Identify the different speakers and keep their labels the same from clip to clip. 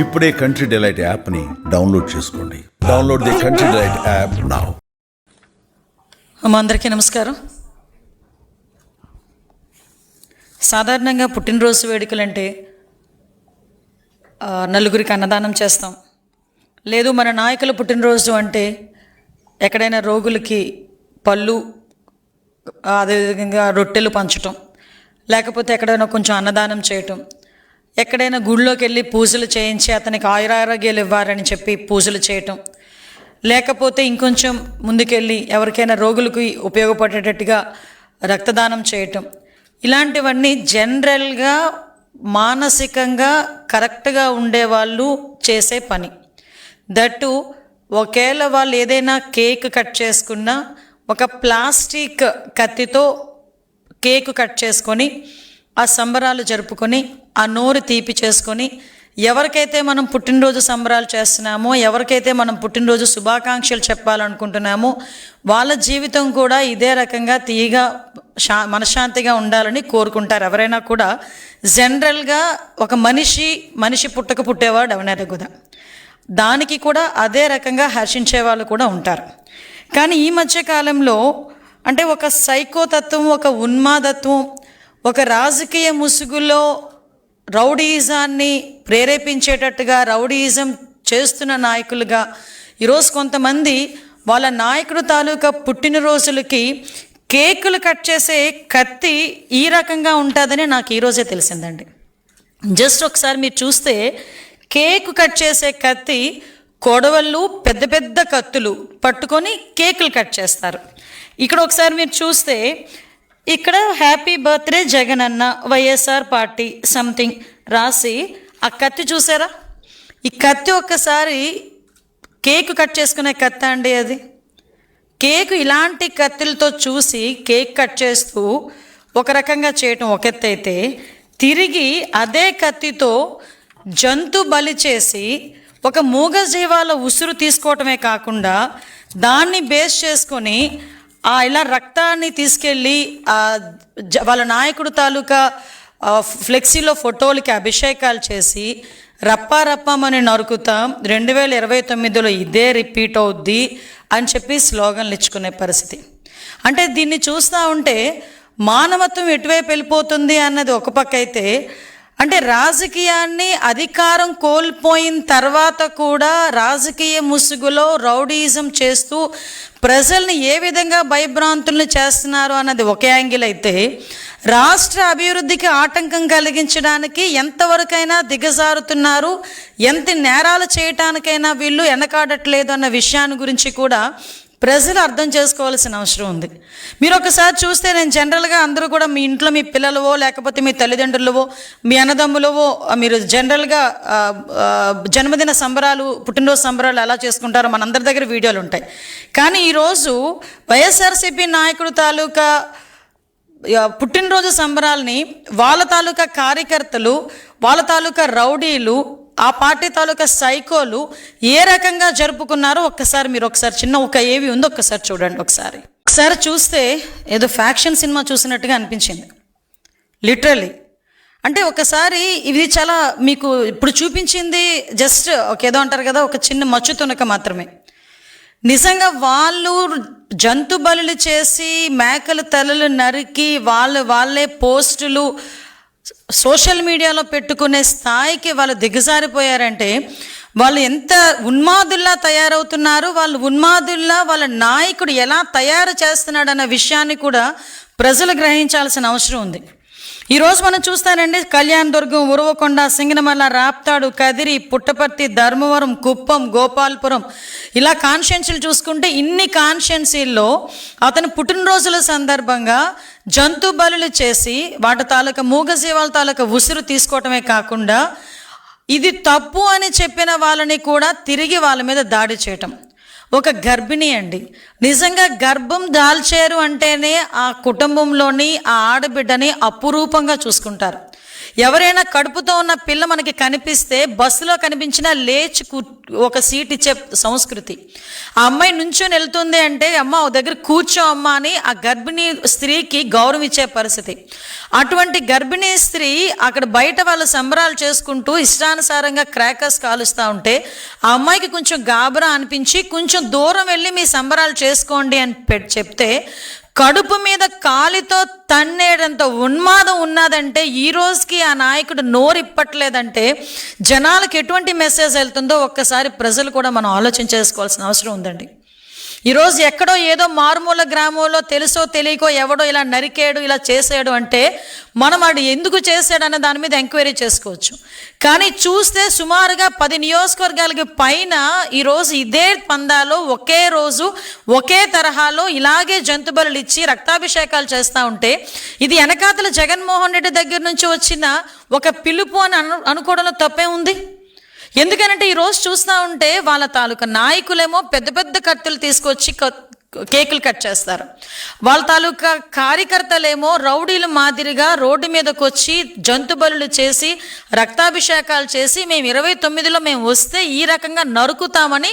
Speaker 1: ఇప్పుడే country delight యాప్ని download చేసుకోండి. Download the country delight app now
Speaker 2: అమ్మ అందరికీ నమస్కారం. సాధారణంగా పుట్టినరోజు వేడుకలంటే నలుగురికి అన్నదానం చేస్తాం. లేదు మన నాయకుల పుట్టినరోజు అంటే ఎక్కడైనా రోగులకి పళ్ళు అదేవిధంగా రొట్టెలు పంచటం లేకపోతే ఎక్కడైనా కొంచెం అన్నదానం చేయటం ఎక్కడైనా గుళ్ళోకి వెళ్ళి పూజలు చేయించి అతనికి ఆయురారోగ్యాలు ఇవ్వాలని చెప్పి పూజలు చేయటం. లేకపోతే ఇంకొంచెం ముందుకెళ్ళి ఎవరికైనా రోగులకు ఉపయోగపడేటట్టుగా రక్తదానం చేయటం. ఇలాంటివన్నీ జనరల్గా మానసికంగా కరెక్ట్గా ఉండేవాళ్ళు చేసే పని. దట్టు ఒకవేళ వాళ్ళు ఏదైనా కేక్ కట్ చేసుకున్నా ఒక ప్లాస్టిక్ కత్తితో కేక్ కట్ చేసుకొని ఆ సంబరాలు జరుపుకొని ఆ నోరు తీపి చేసుకొని ఎవరికైతే మనం పుట్టినరోజు సంబరాలు చేస్తున్నామో ఎవరికైతే మనం పుట్టినరోజు శుభాకాంక్షలు చెప్పాలనుకుంటున్నామో వాళ్ళ జీవితం కూడా ఇదే రకంగా తీయగా శా మనశ్శాంతిగా ఉండాలని కోరుకుంటారు. ఎవరైనా కూడా జనరల్గా ఒక మనిషి మనిషి పుట్టక పుట్టేవాడు ఎవరైనా కూడా. దానికి కూడా అదే రకంగా హర్షించే వాళ్ళు కూడా ఉంటారు. కానీ ఈ మధ్య కాలంలో అంటే ఒక సైకోతత్వం ఒక ఉన్మాదత్వం ఒక రాజకీయ ముసుగులో రౌడీయిజాన్ని ప్రేరేపించేటట్టుగా రౌడీయిజం చేస్తున్న నాయకులుగా ఈరోజు కొంతమంది వాళ్ళ నాయకుడు తాలూకా పుట్టినరోజులకి కేకులు కట్ చేసే కత్తి ఈ రకంగా ఉంటుందని నాకు ఈరోజే తెలిసిందండి. జస్ట్ ఒకసారి మీరు చూస్తే కేక్ కట్ చేసే కత్తి కొడవళ్ళు పెద్ద పెద్ద కత్తులు పట్టుకొని కేకులు కట్ చేస్తారు. ఇక్కడ ఒకసారి మీరు చూస్తే ఇక్కడ హ్యాపీ బర్త్డే జగన్ అన్న వైఎస్ఆర్ పార్టీ సంథింగ్ రాసి ఆ కత్తి చూసారా? ఈ కత్తి ఒక్కసారి కేక్ కట్ చేసుకునే కత్తి అండి అది. కేక్ ఇలాంటి కత్తులతో చూసి కేక్ కట్ చేస్తూ ఒక రకంగా చేయటం ఒక ఎత్తు అయితే తిరిగి అదే కత్తితో జంతు బలి చేసి ఒక మూగజీవాల ఉసురు తీసుకోవటమే కాకుండా దాన్ని బేస్ చేసుకొని ఇలా రక్తాన్ని తీసుకెళ్ళి వాళ్ళ నాయకుడు తాలూకా ఫ్లెక్సీలో ఫోటోలకి అభిషేకాలు చేసి రప్పారప్పమని నరుకుతాం రెండు వేల ఇరవై తొమ్మిదిలో ఇదే రిపీట్ అవుద్ది అని చెప్పి స్లోగన్లు ఇచ్చుకునే పరిస్థితి. అంటే దీన్ని చూస్తూ ఉంటే మానవత్వం ఎటువైపు వెళ్ళిపోతుంది అన్నది ఒక పక్క అయితే అంటే రాజకీయాన్ని అధికారం కోల్పోయిన తర్వాత కూడా రాజకీయ ముసుగులో రౌడీజం చేస్తూ ప్రజల్ని ఏ విధంగా భయభ్రాంతుల్ని చేస్తున్నారు అన్నది ఒక యాంగిల్ అయితే రాష్ట్ర అభివృద్ధికి ఆటంకం కలిగించడానికి ఎంతవరకైనా దిగజారుతున్నారు ఎంత నేరాలు చేయటానికైనా వీళ్ళు వెనకాడట్లేదు అన్న విషయాన్ని గురించి కూడా ప్రజలు అర్థం చేసుకోవాల్సిన అవసరం ఉంది. మీరు ఒకసారి చూస్తే నేను జనరల్గా అందరూ కూడా మీ ఇంట్లో మీ పిల్లలవో లేకపోతే మీ తల్లిదండ్రులవో మీ అన్నదమ్ములవో మీరు జనరల్గా జన్మదిన సంబరాలు పుట్టినరోజు సంబరాలు ఎలా చేసుకుంటారో మనందరి దగ్గర వీడియోలు ఉంటాయి. కానీ ఈరోజు వైఎస్ఆర్సీపీ నాయకుడు తాలూకా పుట్టినరోజు సంబరాల్ని వాళ్ళ తాలూకా కార్యకర్తలు వాళ్ళ తాలూకా రౌడీలు ఆ పార్టీ తాలూకా సైకోలు ఏ రకంగా జరుపుకున్నారో ఒక్కసారి మీరు ఒకసారి చిన్న ఒక ఏవి ఉందో ఒక్కసారి చూడండి ఒకసారి. ఒకసారి చూస్తే ఏదో ఫ్యాక్షన్ సినిమా చూసినట్టుగా అనిపించింది. లిటరలీ అంటే ఒకసారి ఇది చాలా మీకు ఇప్పుడు చూపించింది జస్ట్ ఒక ఏదో అంటారు కదా ఒక చిన్న మచ్చు తునక మాత్రమే. నిజంగా వాళ్ళు జంతు బలులు చేసి మేకల తలలు నరికి వాళ్ళు వాళ్ళే పోస్టులు సోషల్ మీడియాలో పెట్టుకునే స్థాయికి వాళ్ళు దిగజారిపోయారంటే వాళ్ళు ఎంత ఉన్మాదుల్లా తయారవుతున్నారు వాళ్ళు ఉన్మాదుల్లా వాళ్ళ నాయకుడు ఎలా తయారు చేస్తున్నాడు అన్న విషయాన్ని కూడా ప్రజలు గ్రహించాల్సిన అవసరం ఉంది. ఈరోజు మనం చూస్తానండి కళ్యాణ్ దుర్గం ఉరవకొండ సింగనమల్ల రాప్తాడు కదిరి పుట్టపర్తి ధర్మవరం కుప్పం గోపాల్పురం. ఇలా కాన్షియన్సీలు చూసుకుంటే ఇన్ని కాన్షియన్సీల్లో అతని పుట్టినరోజుల సందర్భంగా జంతు బలులు చేసి వాటి తాలూకా మూగజీవాల తాలూకా ఉసురు తీసుకోవటమే కాకుండా ఇది తప్పు అని చెప్పిన వాళ్ళని కూడా తిరిగి వాళ్ళ మీద దాడి చేయటం. ఒక గర్భిణి అండి. నిజంగా గర్భం దాల్చారు అంటేనే ఆ కుటుంబంలోని ఆ ఆడబిడ్డని అపురూపంగా చూసుకుంటారు. ఎవరైనా కడుపుతో ఉన్న పిల్ల మనకి కనిపిస్తే బస్సులో కనిపించినా లేచి కూ ఒక సీట్ ఇచ్చే సంస్కృతి. ఆ అమ్మాయి నుంచొని వెళ్తుంది అంటే అమ్మ ఒక దగ్గర కూర్చో అమ్మ అని ఆ గర్భిణీ స్త్రీకి గౌరవం ఇచ్చే పరిస్థితి. అటువంటి గర్భిణీ స్త్రీ అక్కడ బయట వాళ్ళు సంబరాలు చేసుకుంటూ ఇష్టానుసారంగా క్రాకర్స్ కాలుస్తూ ఉంటే ఆ అమ్మాయికి కొంచెం గాబరా అనిపించి కొంచెం దూరం వెళ్ళి మీ సంబరాలు చేసుకోండి అని చెప్తే కడుపు మీద కాలితో తన్నేడంత ఉన్మాదం ఉన్నదంటే ఈ రోజుకి ఆ నాయకుడు నోరు ఇప్పట్లేదంటే జనాలకు ఎటువంటి మెసేజ్ వెళ్తుందో ఒక్కసారి ప్రజలు కూడా మనం ఆలోచన చేసుకోవాల్సిన అవసరం ఉందండి. ఈరోజు ఎక్కడో ఏదో మారుమూల గ్రామంలో తెలుసో తెలియకో ఎవడో ఇలా నరికాడు ఇలా చేసాడు అంటే మనం వాడు ఎందుకు చేశాడు అన్న దాని మీద ఎంక్వైరీ చేసుకోవచ్చు. కానీ చూస్తే సుమారుగా పది నియోజకవర్గాలకి పైన ఈరోజు ఇదే పందాలో ఒకే రోజు ఒకే తరహాలో ఇలాగే జంతుబలు ఇచ్చి రక్తాభిషేకాలు చేస్తూ ఉంటే ఇది వెనకాతల జగన్మోహన్ రెడ్డి దగ్గర నుంచి వచ్చిన ఒక పిలుపు అని అను అనుకోవడంలో తప్పే ఉంది? ఎందుకనంటే ఈరోజు చూస్తూ ఉంటే వాళ్ళ తాలూకా నాయకులేమో పెద్ద పెద్ద కత్తులు తీసుకొచ్చి కేకులు కట్ చేస్తారు. వాళ్ళ తాలూకా కార్యకర్తలేమో రౌడీలు మాదిరిగా రోడ్డు మీదకి వచ్చి జంతు బలులు చేసి రక్తాభిషేకాలు చేసి మేము ఇరవై తొమ్మిదిలో మేము వస్తే ఈ రకంగా నరుకుతామని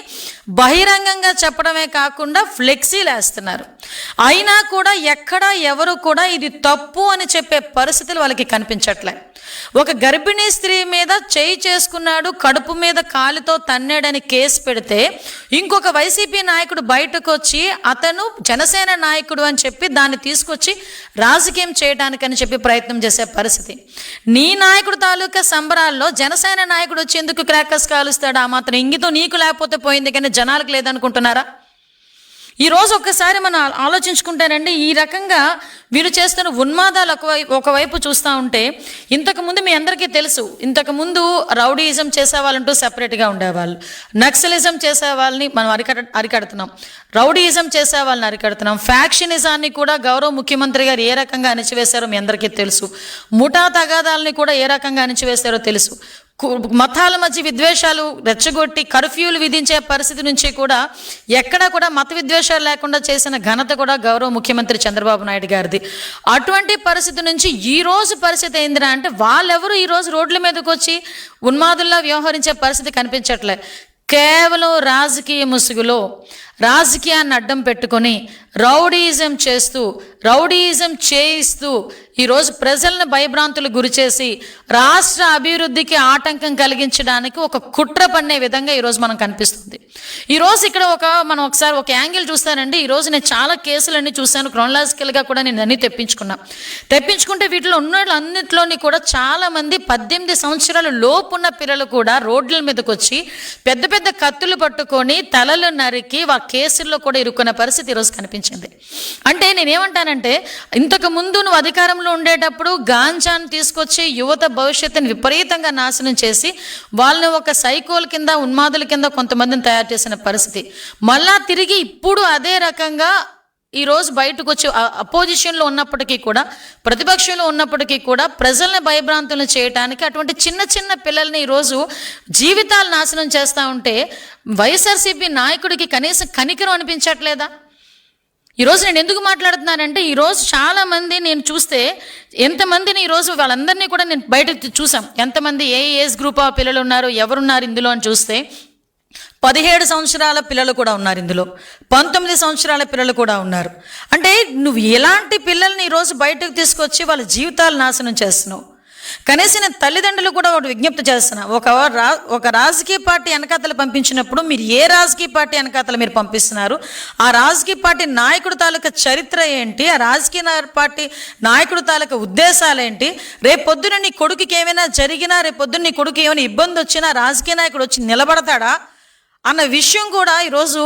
Speaker 2: బహిరంగంగా చెప్పడమే కాకుండా ఫ్లెక్సీలు వేస్తున్నారు. అయినా కూడా ఎక్కడ ఎవరు కూడా ఇది తప్పు అని చెప్పే పరిస్థితులు వాళ్ళకి కనిపించట్లే. ఒక గర్భిణీ స్త్రీ మీద చేయి చేసుకున్నాడు కడుపు మీద కాలుతో తన్నాడని కేసు పెడితే ఇంకొక వైసీపీ నాయకుడు బయటకు వచ్చి అతను జనసేన నాయకుడు అని చెప్పి దాన్ని తీసుకొచ్చి రాజకీయం చేయడానికని చెప్పి ప్రయత్నం చేసే పరిస్థితి. నీ నాయకుడు తాలూకా సంబరాల్లో జనసేన నాయకుడు వచ్చి ఎందుకు క్రాకర్స్ కాలుస్తాడు? ఆ మాత్రం ఇంగితో నీకు లేకపోతే పోయింది కానీ జనాలకు లేదనుకుంటున్నారా? ఈ రోజు ఒక్కసారి మనం ఆలోచించుకుంటేనండి ఆలోచించుకుంటానండి ఈ రకంగా వీరు చేస్తున్న ఉన్మాదాలు ఒకవైపు ఒకవైపు చూస్తూ ఉంటే ఇంతకుముందు మీ అందరికీ తెలుసు ఇంతకుముందు రౌడీయిజం చేసే వాళ్ళంటూ సెపరేట్గా ఉండేవాళ్ళు. నక్సలిజం చేసే వాళ్ళని మనం అరికడ అరికడుతున్నాం. రౌడీయిజం చేసే వాళ్ళని అరికడుతున్నాం. ఫ్యాక్షనిజాన్ని కూడా గౌరవ ముఖ్యమంత్రి గారు ఏ రకంగా అణిచివేశారో మీ అందరికీ తెలుసు. ముఠా తగాదాలని కూడా ఏ రకంగా అణిచివేశారో తెలుసు. మతాల మధ్య విద్వేషాలు రెచ్చగొట్టి కర్ఫ్యూలు విధించే పరిస్థితి నుంచి కూడా ఎక్కడా కూడా మత విద్వేషాలు లేకుండా చేసిన ఘనత కూడా గౌరవ ముఖ్యమంత్రి చంద్రబాబు నాయుడు గారిది. అటువంటి పరిస్థితి నుంచి ఈ రోజు పరిస్థితి ఏందిరా అంటే వాళ్ళెవరు ఈరోజు రోడ్ల మీదకి వచ్చి ఉన్మాదుల్లా వ్యవహరించే పరిస్థితి కనిపించట్లే. కేవలం రాజకీయ ముసుగులో రాజకీయాన్ని అడ్డం పెట్టుకొని రౌడీయిజం చేస్తూ రౌడీయిజం చేయిస్తూ ఈరోజు ప్రజలను భయభ్రాంతులు గురిచేసి రాష్ట్ర అభివృద్ధికి ఆటంకం కలిగించడానికి ఒక కుట్ర పన్నే విధంగా ఈరోజు మనం కనిపిస్తుంది. ఈరోజు ఇక్కడ ఒక మనం ఒకసారి ఒక యాంగిల్ చూస్తానండి. ఈరోజు నేను చాలా కేసులన్నీ చూశాను. క్రోనలాజికల్గా కూడా నేను అన్నీ తెప్పించుకున్నా. తెప్పించుకుంటే వీటిలో ఉన్న అన్నింటిలోని కూడా చాలామంది పద్దెనిమిది సంవత్సరాల లోపు ఉన్న పిల్లలు కూడా రోడ్ల మీదకి వచ్చి పెద్ద పెద్ద కత్తులు పట్టుకొని తలలు నరికి ఆ కేసుల్లో కూడా ఇరుక్కున్న పరిస్థితి ఈరోజు కనిపించింది. అంటే నేనేమంటానంటే ఇంతకు ముందు నువ్వు అధికారంలో ఉండేటప్పుడు గాంజాను తీసుకొచ్చి యువత భవిష్యత్తుని విపరీతంగా నాశనం చేసి వాళ్ళని ఒక సైకోల్ కింద ఉన్మాదుల కింద కొంతమందిని తయారు చేసిన పరిస్థితి మళ్ళా తిరిగి ఇప్పుడు అదే రకంగా ఈరోజు బయటకు వచ్చి అపోజిషన్లో ఉన్నప్పటికీ కూడా ప్రతిపక్షంలో ఉన్నప్పటికీ కూడా ప్రజల్ని భయభ్రాంతులను చేయడానికి అటువంటి చిన్న చిన్న పిల్లల్ని ఈరోజు జీవితాలు నాశనం చేస్తూ ఉంటే వైఎస్ఆర్సీపీ నాయకుడికి కనీసం కనికరం అనిపించట్లేదా ఈరోజు నేను ఎందుకు మాట్లాడుతున్నానంటే ఈరోజు చాలామంది నేను చూస్తే ఎంతమందిని ఈరోజు వాళ్ళందరినీ కూడా నేను బయట చూసాం ఎంతమంది ఏ ఏజ్ గ్రూప్ ఆఫ్ పిల్లలు ఉన్నారు ఎవరున్నారు ఇందులో అని చూస్తే పదిహేడు సంవత్సరాల పిల్లలు కూడా ఉన్నారు ఇందులో. పంతొమ్మిది సంవత్సరాల పిల్లలు కూడా ఉన్నారు. అంటే నువ్వు ఎలాంటి పిల్లల్ని ఈరోజు బయటకు తీసుకొచ్చి వాళ్ళ జీవితాలు నాశనం చేస్తున్నావు? కనీసం నేను తల్లిదండ్రులు కూడా ఒకటి విజ్ఞప్తి చేస్తున్నా. ఒక రా ఒక రాజకీయ పార్టీ వెనకాతలు పంపించినప్పుడు మీరు ఏ రాజకీయ పార్టీ వెనకాతలు మీరు పంపిస్తున్నారు? ఆ రాజకీయ పార్టీ నాయకుడు తాలూకా చరిత్ర ఏంటి? ఆ రాజకీయ పార్టీ నాయకుడు తాలూకా ఉద్దేశాలు ఏంటి? రేపొద్దున నీ కొడుకుకి ఏమైనా జరిగినా రేపొద్దున నీ కొడుకు ఏమైనా ఇబ్బంది వచ్చినా రాజకీయ నాయకుడు వచ్చి నిలబడతాడా? అన్న విషయం కూడా ఈరోజు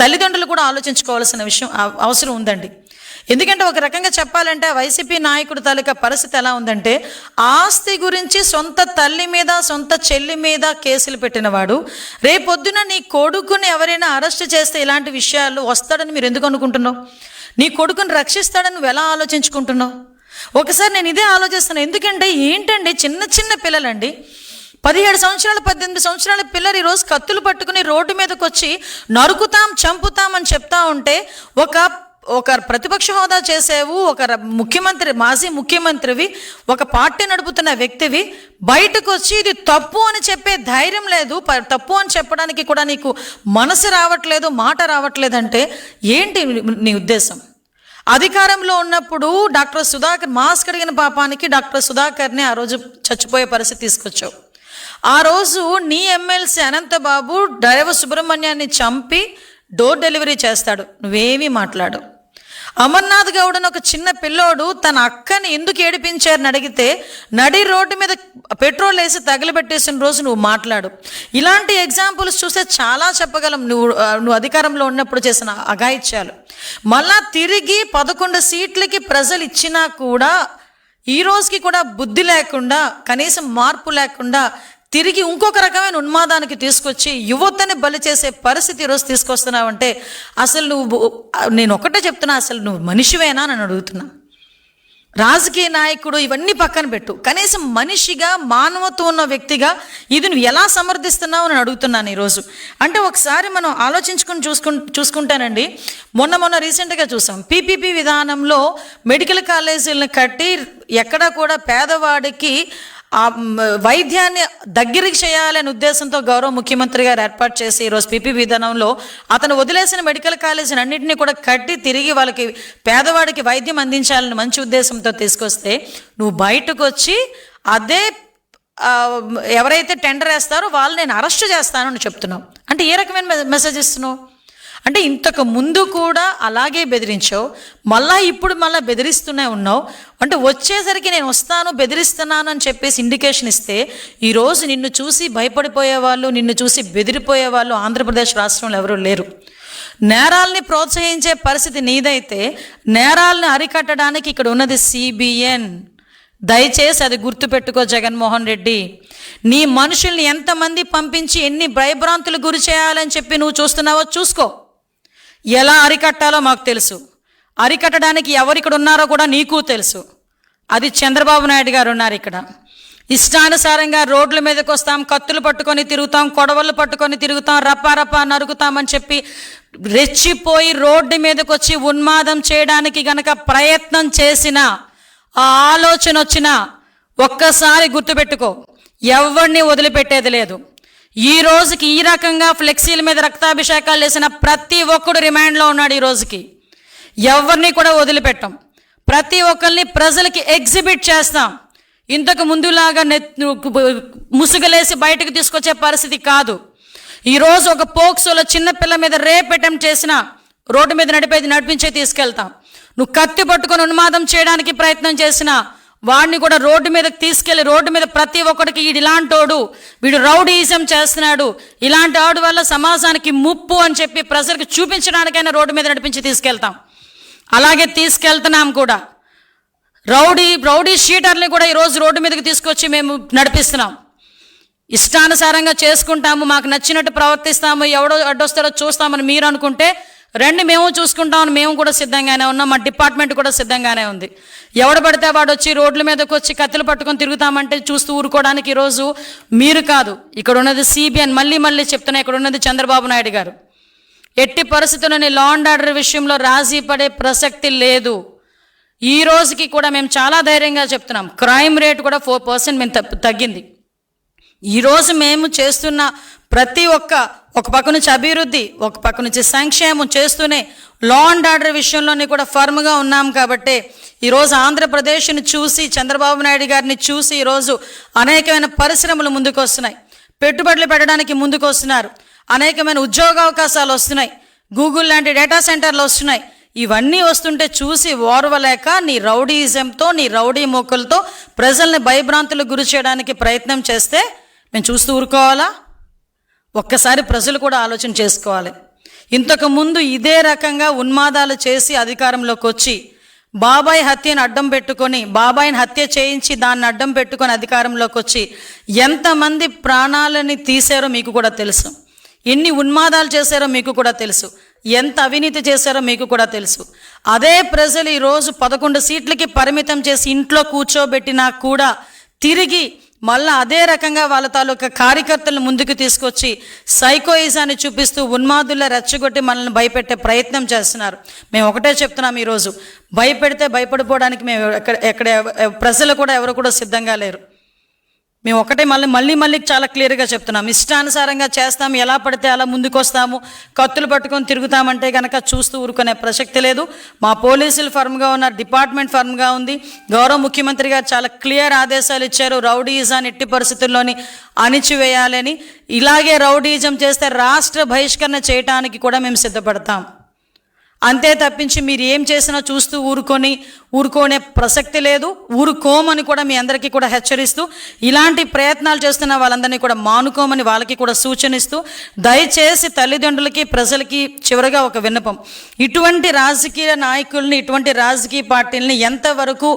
Speaker 2: తల్లిదండ్రులు కూడా ఆలోచించుకోవాల్సిన విషయం అవసరం ఉందండి. ఎందుకంటే ఒక రకంగా చెప్పాలంటే వైసీపీ నాయకుడు తాలూకా పరిస్థితి ఎలా ఉందంటే ఆస్తి గురించి సొంత తల్లి మీద సొంత చెల్లి మీద కేసులు పెట్టినవాడు రేపొద్దున నీ కొడుకుని ఎవరైనా అరెస్ట్ చేస్తే ఇలాంటి విషయాలు వస్తాడని మీరు ఎందుకు అనుకుంటున్నావు? నీ కొడుకుని రక్షిస్తాడని నువ్వు ఎలా ఆలోచించుకుంటున్నావు? ఒకసారి నేను ఇదే ఆలోచిస్తున్నాను ఎందుకంటే ఏంటండి చిన్న చిన్న పిల్లలండి పదిహేడు సంవత్సరాలు పద్దెనిమిది సంవత్సరాల పిల్లలు ఈరోజు కత్తులు పట్టుకుని రోడ్డు మీదకి వచ్చి నరుకుతాం చంపుతాం అని చెప్తా ఉంటే ఒక ఒక ప్రతిపక్ష హోదా చేసేవు ఒక ముఖ్యమంత్రి మాజీ ముఖ్యమంత్రివి ఒక పార్టీ నడుపుతున్న వ్యక్తివి బయటకు వచ్చి ఇది తప్పు అని చెప్పే ధైర్యం లేదు ప- తప్పు అని చెప్పడానికి కూడా నీకు మనసు రావట్లేదు మాట రావట్లేదంటే ఏంటి నీ ఉద్దేశం? అధికారంలో ఉన్నప్పుడు డాక్టర్ సుధాకర్ మాస్క్ అడిగిన పాపానికి డాక్టర్ సుధాకర్ని ఆ రోజు చచ్చిపోయే పరిస్థితి తీసుకొచ్చావు. ఆ రోజు నీ ఎమ్మెల్సీ అనంతబాబు డ్రైవర్ సుబ్రహ్మణ్యాన్ని చంపి డోర్ డెలివరీ చేస్తాడు. నువ్వేమీ మాట్లాడు. అమర్నాథ్ గౌడ్ అని ఒక చిన్న పిల్లోడు తన అక్కని ఎందుకు ఏడిపించారని అడిగితే నడి రోడ్డు మీద పెట్రోల్ వేసి తగిలిపెట్టేసిన రోజు నువ్వు మాట్లాడు. ఇలాంటి ఎగ్జాంపుల్స్ చూస్తే చాలా చెప్పగలం. నువ్వు నువ్వు అధికారంలో ఉన్నప్పుడు చేసిన అఘాయిత్యాలు. మళ్ళా తిరిగి పదకొండు సీట్లకి ప్రజలు ఇచ్చినా కూడా ఈ రోజుకి కూడా బుద్ధి లేకుండా కనీసం మార్పు లేకుండా తిరిగి ఇంకొక రకమైన ఉన్మాదానికి తీసుకొచ్చి యువతని బలి చేసే పరిస్థితి ఈరోజు తీసుకొస్తున్నావంటే అసలు నువ్వు నేను ఒకటే చెప్తున్నా అసలు నువ్వు మనిషివేనా అని అడుగుతున్నా. రాజకీయ నాయకుడు ఇవన్నీ పక్కన పెట్టు. కనీసం మనిషిగా మానవత్వం ఉన్న వ్యక్తిగా ఇది నువ్వు ఎలా సమర్థిస్తున్నావు అని అడుగుతున్నాను ఈరోజు అంటే ఒకసారి మనం ఆలోచించుకుని చూసుకు చూసుకుంటానండి మొన్న మొన్న రీసెంట్గా చూసాం. పీపీపీ విధానంలో మెడికల్ కాలేజీలను కట్టి ఎక్కడా కూడా పేదవాడికి ఆ వైద్యాన్ని దగ్గరికి చేయాలనే ఉద్దేశంతో గౌరవ ముఖ్యమంత్రి గారు ఏర్పాటు చేసి ఈరోజు పిపి విధానంలో అతను వదిలేసిన మెడికల్ కాలేజీని అన్నింటినీ కూడా కట్టి తిరిగి వాళ్ళకి పేదవాడికి వైద్యం అందించాలని మంచి ఉద్దేశంతో తీసుకొస్తే నువ్వు బయటకు వచ్చి అదే ఎవరైతే టెండర్ వేస్తారో వాళ్ళు నేను అరెస్ట్ చేస్తాను అని చెప్తున్నావు. అంటే ఏ రకమైన మె- మెసేజ్ ఇస్తున్నావు? అంటే ఇంతకు ముందు కూడా అలాగే బెదిరించావు మళ్ళా ఇప్పుడు మళ్ళీ బెదిరిస్తూనే ఉన్నావు. అంటే వచ్చేసరికి నేను వస్తాను బెదిరిస్తున్నాను అని చెప్పేసి ఇండికేషన్ ఇస్తే ఈరోజు నిన్ను చూసి భయపడిపోయే వాళ్ళు నిన్ను చూసి బెదిరిపోయే వాళ్ళు ఆంధ్రప్రదేశ్ రాష్ట్రంలో ఎవరూ లేరు. నేరాల్ని ప్రోత్సహించే పరిస్థితి నీదైతే నేరాలను అరికట్టడానికి ఇక్కడ ఉన్నది సిబిఎన్ దయచేసి అది గుర్తుపెట్టుకో జగన్మోహన్ రెడ్డి. నీ మనుషుల్ని ఎంతమంది పంపించి ఎన్ని భయభ్రాంతులు గురి చేయాలని చెప్పి నువ్వు చూస్తున్నావో చూసుకో. ఎలా అరికట్టాలో మాకు తెలుసు. అరికట్టడానికి ఎవరిక్కడ ఉన్నారో కూడా నీకు తెలుసు. అది చంద్రబాబు నాయుడు గారు ఉన్నారు ఇక్కడ. ఇష్టానుసారంగా రోడ్ల మీదకి వస్తాం కత్తులు పట్టుకొని తిరుగుతాం కొడవళ్ళు పట్టుకొని తిరుగుతాం రప్పా నరుకుతామని చెప్పి రెచ్చిపోయి రోడ్డు మీదకి వచ్చి ఉన్మాదం చేయడానికి గనక ప్రయత్నం చేసిన ఆ ఆలోచన వచ్చిన ఒక్కసారి గుర్తుపెట్టుకో ఎవరిని వదిలిపెట్టేది లేదు. ఈ రోజుకి ఈ రకంగా ఫ్లెక్సీల మీద రక్తాభిషేకాలు చేసిన ప్రతి ఒక్కడు రిమాండ్లో ఉన్నాడు ఈ రోజుకి. ఎవరిని కూడా వదిలిపెట్టాం. ప్రతి ఒక్కరిని ప్రజలకి ఎగ్జిబిట్ చేస్తాం. ఇంతకు ముందులాగా నెత్ ముసుగులేసి బయటకు తీసుకొచ్చే పరిస్థితి కాదు. ఈరోజు ఒక పోక్సోలో చిన్న పిల్ల మీద రేప్ అటెంప్ట్ చేసిన రోడ్డు మీద నడిపేది నడిపించే తీసుకెళ్తాం. నువ్వు కత్తి పట్టుకొని ఉన్మాదం చేయడానికి ప్రయత్నం చేసినా వాడిని కూడా రోడ్డు మీదకి తీసుకెళ్ళి రోడ్డు మీద ప్రతి ఒక్కడికి వీడు ఇలాంటోడు వీడు రౌడీజం చేస్తున్నాడు ఇలాంటి ఆడు వల్ల సమాజానికి ముప్పు అని చెప్పి ప్రజలకు చూపించడానికైనా రోడ్డు మీద నడిపించి తీసుకెళ్తాం. అలాగే తీసుకెళ్తున్నాం కూడా. రౌడీ రౌడీ షీటర్ని కూడా ఈరోజు రోడ్డు మీదకి తీసుకొచ్చి మేము నడిపిస్తున్నాం. ఇష్టానుసారంగా చేసుకుంటాము మాకు నచ్చినట్టు ప్రవర్తిస్తాము ఎవడో అడ్డొస్తాడో చూస్తామని మీరు అనుకుంటే రండి మేము చూసుకుంటాం మేము కూడా సిద్ధంగానే ఉన్నాం. మా డిపార్ట్మెంట్ కూడా సిద్ధంగానే ఉంది. ఎవడు పడితే వాడు వచ్చి రోడ్ల మీదకి వచ్చి కత్తులు పట్టుకొని తిరుగుతామంటే చూస్తూ ఊరుకోవడానికి ఈరోజు మీరు కాదు. ఇక్కడ ఉన్నది సిబిఎన్ మళ్ళీ మళ్ళీ చెప్తున్నా ఇక్కడ ఉన్నది చంద్రబాబు నాయుడు గారు. ఎట్టి పరిస్థితుల్లోని లా అండ్ ఆర్డర్ విషయంలో రాజీ పడే ప్రసక్తి లేదు. ఈ రోజుకి కూడా మేము చాలా ధైర్యంగా చెప్తున్నాం. క్రైమ్ రేట్ కూడా ఫోర్ పర్సెంట్ మేము తగ్గింది. ఈరోజు మేము చేస్తున్న ప్రతి ఒక్క ఒక పక్క నుంచి అభివృద్ధి ఒక పక్క నుంచి సంక్షేమం చేస్తూనే లా అండ్ ఆర్డర్ విషయంలోనే కూడా ఫర్మ్గా ఉన్నాం కాబట్టి ఈరోజు ఆంధ్రప్రదేశ్ని చూసి చంద్రబాబు నాయుడు గారిని చూసి ఈరోజు అనేకమైన పరిశ్రమలు ముందుకు వస్తున్నాయి. పెట్టుబడులు పెట్టడానికి ముందుకు వస్తున్నారు. అనేకమైన ఉద్యోగ అవకాశాలు వస్తున్నాయి. గూగుల్ లాంటి డేటా సెంటర్లు వస్తున్నాయి. ఇవన్నీ వస్తుంటే చూసి ఓర్వలేక నీ రౌడీజంతో నీ రౌడీ మొక్కలతో ప్రజల్ని భయభ్రాంతులకు గురి చేయడానికి ప్రయత్నం చేస్తే మేము చూస్తూ ఊరుకోవాలా? ఒక్కసారి ప్రజలు కూడా ఆలోచన చేసుకోవాలి. ఇంతకుముందు ఇదే రకంగా ఉన్మాదాలు చేసి అధికారంలోకి వచ్చి బాబాయ్ హత్యను అడ్డం పెట్టుకొని బాబాయిని హత్య చేయించి దాన్ని అడ్డం పెట్టుకొని అధికారంలోకి వచ్చి ఎంతమంది ప్రాణాలని తీశారో మీకు కూడా తెలుసు. ఎన్ని ఉన్మాదాలు చేశారో మీకు కూడా తెలుసు. ఎంత అవినీతి చేశారో మీకు కూడా తెలుసు. అదే ప్రజలు ఈరోజు పదకొండు సీట్లకి పరిమితం చేసి ఇంట్లో కూర్చోబెట్టినా కూడా తిరిగి మళ్ళీ అదే రకంగా వాళ్ళ తాలూకా కార్యకర్తలను ముందుకు తీసుకొచ్చి సైకోయిజాన్ని చూపిస్తూ ఉన్మాదుల్లో రెచ్చగొట్టి మనల్ని భయపెట్టే ప్రయత్నం చేస్తున్నారు. మేము ఒకటే చెప్తున్నాం ఈరోజు. భయపెడితే భయపడిపోవడానికి మేము ఎక్కడ ఎక్కడ ప్రజలు కూడా ఎవరు కూడా సిద్ధంగా లేరు. మేము ఒకటే మళ్ళీ మళ్ళీ మళ్ళీ చాలా క్లియర్గా చెప్తున్నాం. ఇష్టానుసారంగా చేస్తాం ఎలా పడితే అలా ముందుకొస్తాము కత్తులు పట్టుకొని తిరుగుతామంటే కనుక చూస్తూ ఊరుకునే ప్రసక్తి లేదు. మా పోలీసులు ఫర్మ్గా ఉన్నారు డిపార్ట్మెంట్ ఫర్మ్గా ఉంది. గౌరవ ముఖ్యమంత్రి గారు చాలా క్లియర్ ఆదేశాలు ఇచ్చారు. రౌడీజాన్ని ఎట్టి పరిస్థితుల్లోని అణిచివేయాలని ఇలాగే రౌడీజం చేస్తే రాష్ట్ర బహిష్కరణ చేయటానికి కూడా మేము సిద్ధపడతాం. అంతే తప్పించి మీరు ఏం చేసినా చూస్తూ ఊరుకొని ఊరుకోనే ప్రసక్తి లేదు ఊరుకోమని కూడా మీ అందరికీ కూడా హెచ్చరిస్తూ ఇలాంటి ప్రయత్నాలు చేస్తున్న వాళ్ళందరినీ కూడా మానుకోమని వాళ్ళకి కూడా సూచనిస్తూ దయచేసి తల్లిదండ్రులకి ప్రజలకి చివరగా ఒక విన్నపం. ఇటువంటి రాజకీయ నాయకుల్ని ఇటువంటి రాజకీయ పార్టీలని ఎంతవరకు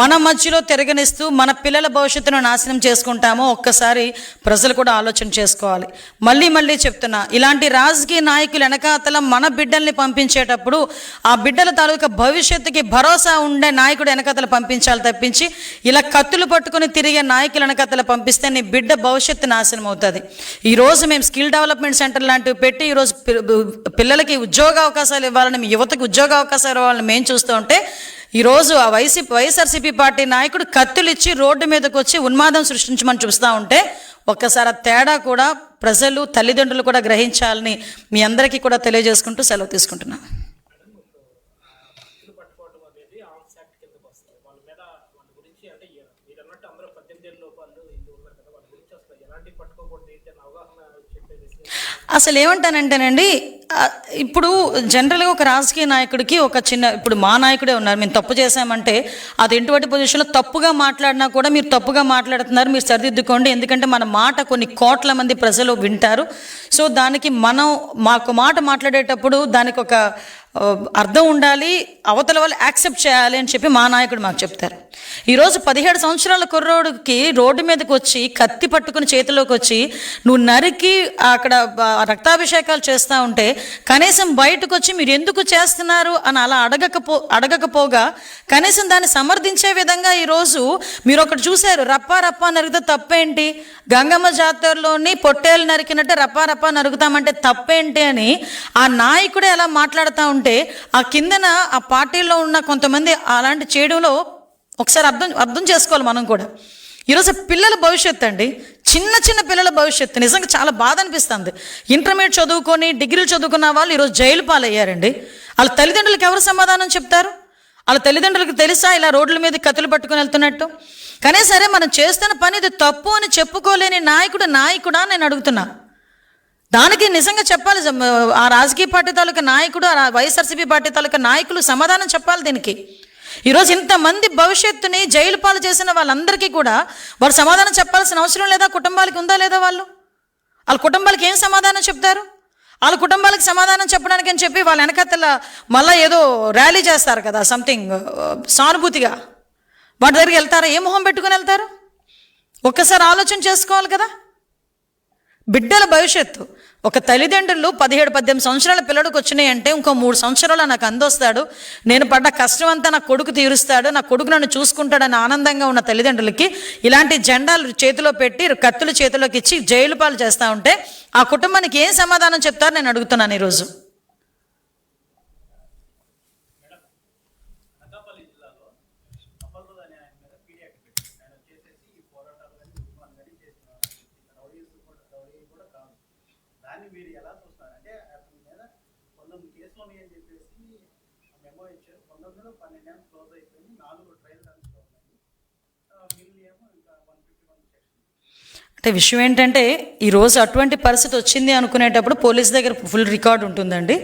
Speaker 2: మన మధ్యలో తిరగనిస్తూ మన పిల్లల భవిష్యత్తును నాశనం చేసుకుంటామో ఒక్కసారి ప్రజలు కూడా ఆలోచన చేసుకోవాలి. మళ్ళీ మళ్ళీ చెప్తున్నా ఇలాంటి రాజకీయ నాయకులు వెనకాతల మన బిడ్డల్ని పంపించేటప్పుడు ఆ బిడ్డల తాలూకా భవిష్యత్తుకి భరోసా ఉండి ఉండే నాయకుడు వెనకతలు పంపించాలి తప్పించి ఇలా కత్తులు పట్టుకొని తిరిగే నాయకులు వెనకతలు పంపిస్తే నీ బిడ్డ భవిష్యత్తు నాశనం అవుతుంది ఈరోజు మేము స్కిల్ డెవలప్మెంట్ సెంటర్ లాంటివి పెట్టి ఈరోజు పిల్లలకి ఉద్యోగ అవకాశాలు ఇవ్వాలని మీ యువతకు ఉద్యోగ అవకాశాలు ఇవ్వాలని మేము చూస్తూ ఉంటే ఈరోజు ఆ వైసీపీ వైఎస్ఆర్సీపీ పార్టీ నాయకుడు కత్తులు ఇచ్చి రోడ్డు మీదకి వచ్చి ఉన్మాదం సృష్టించమని చూస్తూ ఉంటే ఒక్కసారి ఆ తేడా కూడా ప్రజలు తల్లిదండ్రులు కూడా గ్రహించాలని మీ అందరికీ కూడా తెలియజేసుకుంటూ సెలవు తీసుకుంటున్నాను
Speaker 3: కత్తులు పట్టుకోవడం అనేది ఆర్మ్స్ యాక్ట్ కిందకు వస్తుంది వాళ్ళ మీద వాళ్ళ గురించి అంటే ఏ- మీరు అన్నట్టు అందరూ పద్దెనిమిది ఏళ్ళ లోపాలు ఇది ఉన్నారు కదా వాళ్ళ గురించి అసలు ఎలాంటి పట్టుకోకూడదు ఏంటి అని అవగాహన చెప్పేది
Speaker 2: అసలు ఏమంటానంటేనండి ఇప్పుడు జనరల్గా ఒక రాజకీయ నాయకుడికి ఒక చిన్న ఇప్పుడు మా నాయకుడే ఉన్నారు మేము తప్పు చేశామంటే అది ఎటువంటి పొజిషన్లో తప్పుగా మాట్లాడినా కూడా మీరు తప్పుగా మాట్లాడుతున్నారు మీరు సరిదిద్దుకోండి. ఎందుకంటే మన మాట కొన్ని కోట్ల మంది ప్రజలు వింటారు. సో దానికి మనం మాకు మాట మాట్లాడేటప్పుడు దానికి ఒక అర్థం ఉండాలి అవతల వాళ్ళు యాక్సెప్ట్ చేయాలి అని చెప్పి మా నాయకుడు మాకు చెప్తారు. ఈరోజు పదిహేడు సంవత్సరాల కుర్రోడికి రోడ్డు మీదకి వచ్చి కత్తి పట్టుకుని చేతిలోకి వచ్చి నువ్వు నరికి అక్కడ రక్తాభిషేకాలు చేస్తూ ఉంటే కనీసం బయటకు వచ్చి మీరు ఎందుకు చేస్తున్నారు అని అలా అడగకపో అడగకపోగా కనీసం దాన్ని సమర్థించే విధంగా ఈరోజు మీరు ఒకటి చూశారు రప్పా రప్పా నరిగితే తప్పేంటి? గంగమ్మ జాతరలోని పొట్టేలు నరికినట్టే రప్పా రప్పా నరుగుతామంటే తప్పేంటి అని ఆ నాయకుడే అలా మాట్లాడుతూ ఉంటే ఆ కిందన ఆ పార్టీలో ఉన్న కొంతమంది అలాంటి చేయడంలో ఒకసారి అర్థం అర్థం చేసుకోవాలి మనం కూడా. ఈరోజు పిల్లల భవిష్యత్తు అండి. చిన్న చిన్న పిల్లల భవిష్యత్తు. నిజంగా చాలా బాధ అనిపిస్తుంది. ఇంటర్మీడియట్ చదువుకొని డిగ్రీలు చదువుకున్న వాళ్ళు ఈరోజు జైలు పాలయ్యారండి. వాళ్ళ తల్లిదండ్రులకు ఎవరు సమాధానం చెప్తారు? వాళ్ళ తల్లిదండ్రులకు తెలుసా ఇలా రోడ్ల మీద కత్తులు పట్టుకుని వెళ్తున్నట్టు? కానీ సరే మనం చేస్తున్న పని ఇది తప్పు అని చెప్పుకోలేని నాయకుడు నాయకుడా నేను అడుగుతున్నా. దానికి నిజంగా చెప్పాలి ఆ రాజకీయ పార్టీ తాలూకా నాయకుడు ఆ వైఎస్ఆర్సీపీ పార్టీ తాలూకా నాయకులు సమాధానం చెప్పాలి దీనికి. ఈరోజు ఇంతమంది భవిష్యత్తుని జైలు పాలు చేసిన వాళ్ళందరికీ కూడా వారు సమాధానం చెప్పాల్సిన అవసరం లేదా? కుటుంబాలకి ఉందా లేదా వాళ్ళు? వాళ్ళ కుటుంబాలకి ఏం సమాధానం చెప్తారు? వాళ్ళ కుటుంబాలకు సమాధానం చెప్పడానికి అని చెప్పి వాళ్ళ వెనకతల మళ్ళీ ఏదో ర్యాలీ చేస్తారు కదా సంథింగ్ uh, సానుభూతిగా. వాటి దగ్గరికి వెళ్తారా? ఏ మొహం పెట్టుకుని వెళ్తారు? ఒక్కసారి ఆలోచన చేసుకోవాలి కదా? బిడ్డల భవిష్యత్తు. ఒక తల్లిదండ్రులు పదిహేడు పద్దెనిమిది సంవత్సరాల పిల్లడికి వచ్చినాయి అంటే ఇంకో మూడు సంవత్సరాలు నాకు అందొస్తాడు. నేను పడ్డ కష్టం అంతా నా కొడుకు తీరుస్తాడు నా కొడుకు నన్ను చూసుకుంటాడని ఆనందంగా ఉన్న తల్లిదండ్రులకి ఇలాంటి జెండాలు చేతిలో పెట్టి కత్తులు చేతిలోకి ఇచ్చి జైలు పాలు చేస్తూ ఉంటే ఆ కుటుంబానికి ఏం సమాధానం చెప్తారు నేను అడుగుతున్నాను ఈరోజు
Speaker 3: అనకాపల్లి జిల్లాలో అప్పలరాజు అనే ఆయన మీద పీడియాక్ట్ పెట్టారు ఆయన వచ్చేసేసి ఈ పోరాటాలు కానీ ఉద్యమాలు కానీ చేస్తున్నారు రౌడీస్ కూడా రౌడీ కూడా కాదు దాన్ని మీరు ఎలా చూస్తున్నారు అంటే అతని మీద పంతొమ్మిది కేసులు ఉన్నాయని చెప్పేసి మెమో ఇచ్చారు. పంతొమ్మిదిలో పన్నెండేళ్ళు క్లోజ్ అయిపోయింది. నాలుగు ట్రయల్ రన్స్ ఉన్నాయి. మిగిలిన ఏమో ఇంకా వన్ ఫిఫ్టీ వన్ సెక్షన్
Speaker 2: అంటే విషయం ఏంటంటే ఈరోజు అటువంటి పరిస్థితి వచ్చింది అనుకునేటప్పుడు పోలీస్ దగ్గర ఫుల్ రికార్డ్ ఉంటుందండి.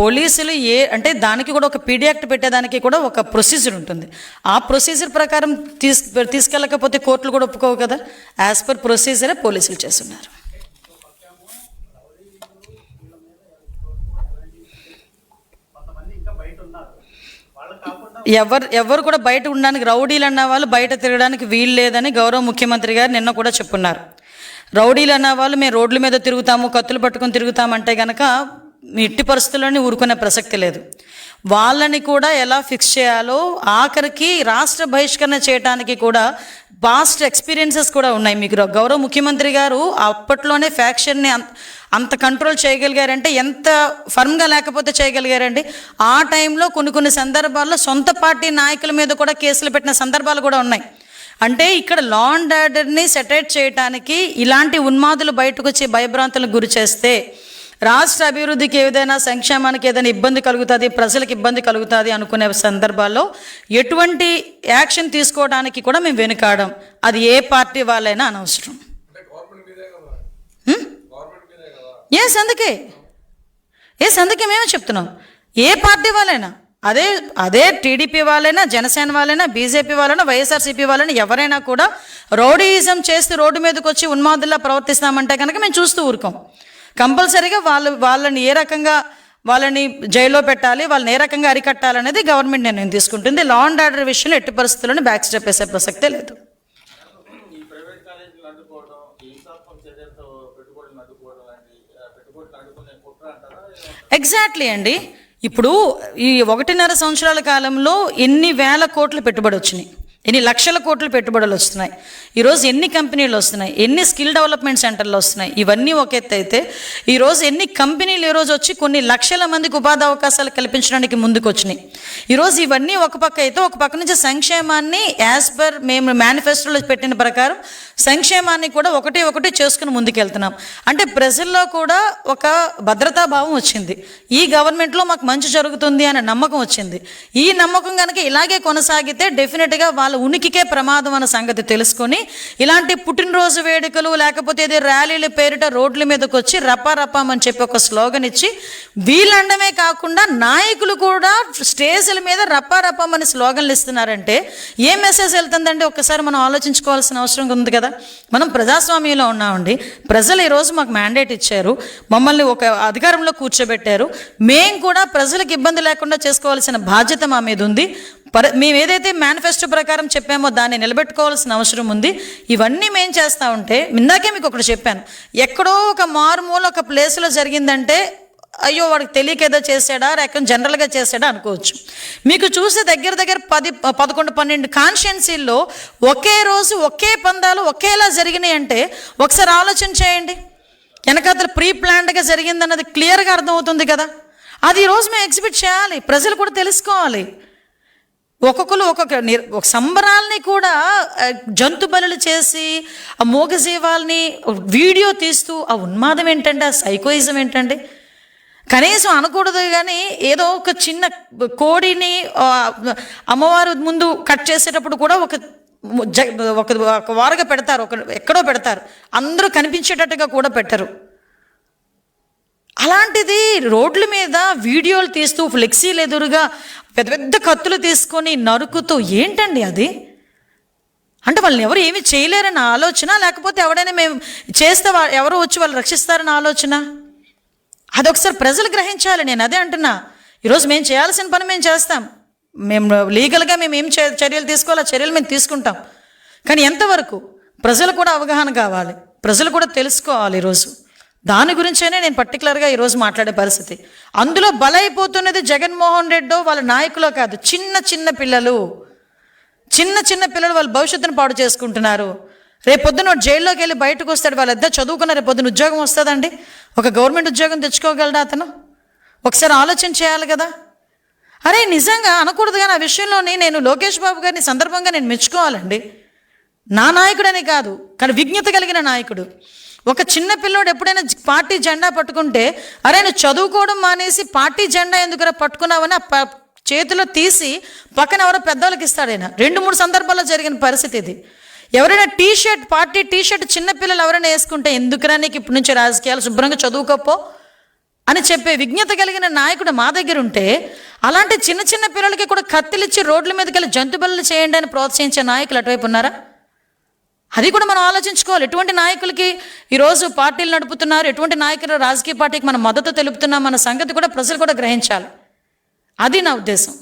Speaker 2: పోలీసులు ఏ అంటే దానికి కూడా ఒక పీడియాక్ట్ పెట్టేదానికి కూడా ఒక ప్రొసీజర్ ఉంటుంది. ఆ ప్రొసీజర్ ప్రకారం తీస్ తీసుకెళ్ళకపోతే కోర్టులు కూడా ఒప్పుకోవు కదా? యాజ్ పర్ ప్రొసీజరే పోలీసులు చేస్తున్నారు
Speaker 3: కొంతమంది ఇంకా బయట ఉన్నారు వాళ్ళు కాకుండా
Speaker 2: ఎవరు ఎవరు కూడా బయట ఉండడానికి రౌడీలు అన్న వాళ్ళు బయట తిరగడానికి వీలు లేదని గౌరవ ముఖ్యమంత్రి గారు నిన్న కూడా చెప్పున్నారు. రౌడీలు అన్న వాళ్ళు మేము రోడ్ల మీద తిరుగుతాము కత్తులు పట్టుకొని తిరుగుతామంటే కనుక ఎట్టి పరిస్థితుల్లోనే ఊరుకునే ప్రసక్తి లేదు. వాళ్ళని కూడా ఎలా ఫిక్స్ చేయాలో ఆఖరికి రాష్ట్ర బహిష్కరణ చేయడానికి కూడా పాస్ట్ ఎక్స్పీరియన్సెస్ కూడా ఉన్నాయి. మీకు గౌరవ ముఖ్యమంత్రి గారు అప్పట్లోనే ఫ్యాక్షన్ని అంత అంత కంట్రోల్ చేయగలిగారంటే ఎంత ఫర్మ్గా లేకపోతే చేయగలిగారండి? ఆ టైంలో కొన్ని కొన్ని సందర్భాల్లో సొంత పార్టీ నాయకుల మీద కూడా కేసులు పెట్టిన సందర్భాలు కూడా ఉన్నాయి. అంటే ఇక్కడ లా అండ్ ఆర్డర్ని సెటైట్ చేయడానికి ఇలాంటి ఉన్మాదులు బయటకు వచ్చి భయభ్రాంతులకు గురి చేస్తే రాష్ట్ర అభివృద్ధికి ఏదైనా సంక్షేమానికి ఏదైనా ఇబ్బంది కలుగుతుంది ప్రజలకు ఇబ్బంది కలుగుతుంది అనుకునే సందర్భాల్లో ఎటువంటి యాక్షన్ తీసుకోవడానికి కూడా మేము వెనుకాడం. అది ఏ పార్టీ వాళ్ళైనా అనవసరం. ఎస్ అందుకే. ఎస్ అందుకే మేమే చెప్తున్నాం. ఏ పార్టీ వాళ్ళైనా అదే అదే టీడీపీ వాళ్ళైనా జనసేన వాళ్ళైనా బీజేపీ వాళ్ళైనా వైఎస్ఆర్సీపీ వాళ్ళైనా ఎవరైనా కూడా రౌడీయిజం చేస్తే రోడ్డు మీదకి వచ్చి ఉన్మాదుల్లా ప్రవర్తిస్తామంటే కనుక మేము చూస్తూ ఊరుకోం. కంపల్సరీగా వాళ్ళు వాళ్ళని ఏ రకంగా వాళ్ళని జైల్లో పెట్టాలి వాళ్ళని ఏ రకంగా అరికట్టాలనేది గవర్నమెంట్ నిర్ణయం తీసుకుంటుంది. లా అండ్ ఆర్డర్ విషయంలో ఎట్టి పరిస్థితుల్లోనే బ్యాక్ స్టెప్ వేసే ప్రసక్తే లేదు. ఎగ్జాక్ట్లీ అండి. ఇప్పుడు ఈ ఒకటిన్నర సంవత్సరాల కాలంలో ఎన్ని వేల కోట్లు పెట్టుబడి వచ్చినాయి. ఎన్ని లక్షల కోట్లు పెట్టుబడులు వస్తున్నాయి. ఈరోజు ఎన్ని కంపెనీలు వస్తున్నాయి. ఎన్ని స్కిల్ డెవలప్మెంట్ సెంటర్లు వస్తున్నాయి. ఇవన్నీ ఒక ఎత్తు అయితే ఈరోజు ఎన్ని కంపెనీలు ఈరోజు వచ్చి కొన్ని లక్షల మందికి ఉపాధి అవకాశాలు కల్పించడానికి ముందుకు వచ్చినాయి ఈరోజు ఇవన్నీ ఒక పక్క అయితే ఒక పక్క నుంచి సంక్షేమాన్ని యాజ్ పర్ మేము మేనిఫెస్టోలో పెట్టిన ప్రకారం సంక్షేమాన్ని కూడా ఒకటి ఒకటి చేసుకుని ముందుకెళ్తున్నాం. అంటే ప్రజల్లో కూడా ఒక భద్రతా భావం వచ్చింది. ఈ గవర్నమెంట్లో మాకు మంచి జరుగుతుంది అనే నమ్మకం వచ్చింది. ఈ నమ్మకం కనుక ఇలాగే కొనసాగితే డెఫినెట్గా వాళ్ళ ఉనికికే ప్రమాదం అన్న సంగతి తెలుసుకొని ఇలాంటి పుట్టినరోజు వేడుకలు లేకపోతే ఏదో ర్యాలీల పేరిట రోడ్ల మీదకి వచ్చి రపా అని చెప్పి ఒక స్లోగన్ ఇచ్చి వీళ్ళండమే కాకుండా నాయకులు కూడా స్టేజ్ల మీద రపా రపాం అని స్లోగన్లు ఇస్తున్నారంటే ఏ మెసేజ్ వెళ్తుందంటే ఒక్కసారి మనం ఆలోచించుకోవాల్సిన అవసరం ఉంది కదా. మనం ప్రజాస్వామ్యంలో ఉన్నామండి. ప్రజలు ఈరోజు మాకు మ్యాండేట్ ఇచ్చారు. మమ్మల్ని ఒక అధికారంలో కూర్చోబెట్టారు. మేము కూడా ప్రజలకు ఇబ్బంది లేకుండా చేసుకోవాల్సిన బాధ్యత మా మీద ఉంది. పర మేము ఏదైతే మేనిఫెస్టో ప్రకారం చెప్పామో దాన్ని నిలబెట్టుకోవాల్సిన అవసరం ఉంది. ఇవన్నీ మేము చేస్తూ ఉంటే ఇందాకే మీకు ఒకటి చెప్పాను. ఎక్కడో ఒక మారుమూల ఒక ప్లేస్లో జరిగిందంటే అయ్యో వాడికి తెలియక ఏదో చేసాడా లేకపోతే జనరల్గా చేసాడా అనుకోవచ్చు. మీకు చూసే దగ్గర దగ్గర పది పదకొండు పన్నెండు కాన్షియన్సీల్లో ఒకే రోజు ఒకే పందాలు ఒకేలా జరిగినాయి అంటే ఒకసారి ఆలోచన చేయండి. వెనకాతలు ప్రీ ప్లాన్డ్గా జరిగిందన్నది క్లియర్గా అర్థమవుతుంది కదా. అది ఈరోజు మేము ఎగ్జిబిట్ చేయాలి. ప్రజలు కూడా తెలుసుకోవాలి. ఒక్కొక్కరు ఒక్కొక్క నిర్- ఒక సంబరాల్ని కూడా జంతు బలులు చేసి ఆ మూగజీవాల్ని వీడియో తీస్తూ ఆ ఉన్మాదం ఏంటంటే ఆ సైకోయిజం ఏంటంటే కనీసం అనకూడదు కానీ ఏదో ఒక చిన్న కోడిని అమ్మవారి అమ్మవారు ముందు కట్ చేసేటప్పుడు కూడా ఒక జ- ఒక ఒక వారగా పెడతారు ఒక ఎక్కడో పెడతారు. అందరూ కనిపించేటట్టుగా కూడా పెట్టరు. అలాంటిది రోడ్ల మీద వీడియోలు తీస్తూ ఫ్లెక్సీలు ఎదురుగా పెద్ద పెద్ద కత్తులు తీసుకొని నరుకుతూ ఏంటండి అది? అంటే వాళ్ళని ఎవరు ఏమీ చేయలేరన్న ఆలోచన లేకపోతే ఎవడైనా మేము చేస్తే ఎవరు ఎవరో వచ్చి వాళ్ళు రక్షిస్తారన్న ఆలోచన? అదొకసారి ప్రజలు గ్రహించాలి. నేను అదే అంటున్నా. ఈరోజు మేము చేయాల్సిన పని మేము చేస్తాం. మేము లీగల్గా మేము ఏం చే- చర్యలు తీసుకోవాలో ఆ చర్యలు మేము తీసుకుంటాం. కానీ ఎంతవరకు? ప్రజలు కూడా అవగాహన కావాలి. ప్రజలు కూడా తెలుసుకోవాలి ఈరోజు. దాని గురించేనే నేను పర్టికులర్గా ఈరోజు మాట్లాడే పరిస్థితి. అందులో బలైపోతున్నది జగన్మోహన్ రెడ్డో వాళ్ళ నాయకులో కాదు. చిన్న చిన్న పిల్లలు. చిన్న చిన్న పిల్లలు వాళ్ళ భవిష్యత్తును పాడు చేసుకుంటున్నారు. రేపొద్దున జైల్లోకి వెళ్ళి బయటకు వస్తాడు వాళ్ళిద్దరు చదువుకున్న రేపొద్దున ఉద్యోగం వస్తుందండి. ఒక గవర్నమెంట్ ఉద్యోగం తెచ్చుకోగలడా అతను? ఒకసారి ఆలోచన చేయాలి కదా. అరే నిజంగా అనకూడదు కానీ ఆ విషయంలోనే నేను లోకేష్ బాబు గారిని సందర్భంగా నేను మెచ్చుకోవాలండి. నా నాయకుడని కాదు కానీ విజ్ఞత కలిగిన నాయకుడు. ఒక చిన్న పిల్లోడు ఎప్పుడైనా పార్టీ జెండా పట్టుకుంటే అరే నువ్వు చదువుకోవడం మానేసి పార్టీ జెండా ఎందుకురా పట్టుకున్నావని ఆ ప- చేతిలో తీసి పక్కన ఎవరో పెద్దవాళ్ళకి ఇస్తాడైనా? రెండు మూడు సందర్భాల్లో జరిగిన పరిస్థితి ఇది. ఎవరైనా T shirt party T shirt చిన్నపిల్లలు ఎవరైనా వేసుకుంటే ఎందుకురా నీకు ఇప్పటి నుంచి రాజకీయాలు? శుభ్రంగా చదువుకోపో అని చెప్పే విజ్ఞత కలిగిన నాయకుడు మా దగ్గర ఉంటే అలాంటి చిన్న చిన్న పిల్లలకి కూడా కత్తిలిచ్చి రోడ్ల మీదకి వెళ్ళి జంతు చేయండి అని ప్రోత్సహించే నాయకులు అటువైపు ఉన్నారా? అది కూడా మనం ఆలోచించుకోవాలి. ఎటువంటి నాయకులకి ఈరోజు పార్టీలు నడుపుతున్నారు? ఎటువంటి నాయకులు రాజకీయ పార్టీకి మనం మద్దతు తెలుపుతున్నాం? అన్న సంగతి కూడా ప్రజలు కూడా గ్రహించాలి. అది నా ఉద్దేశం.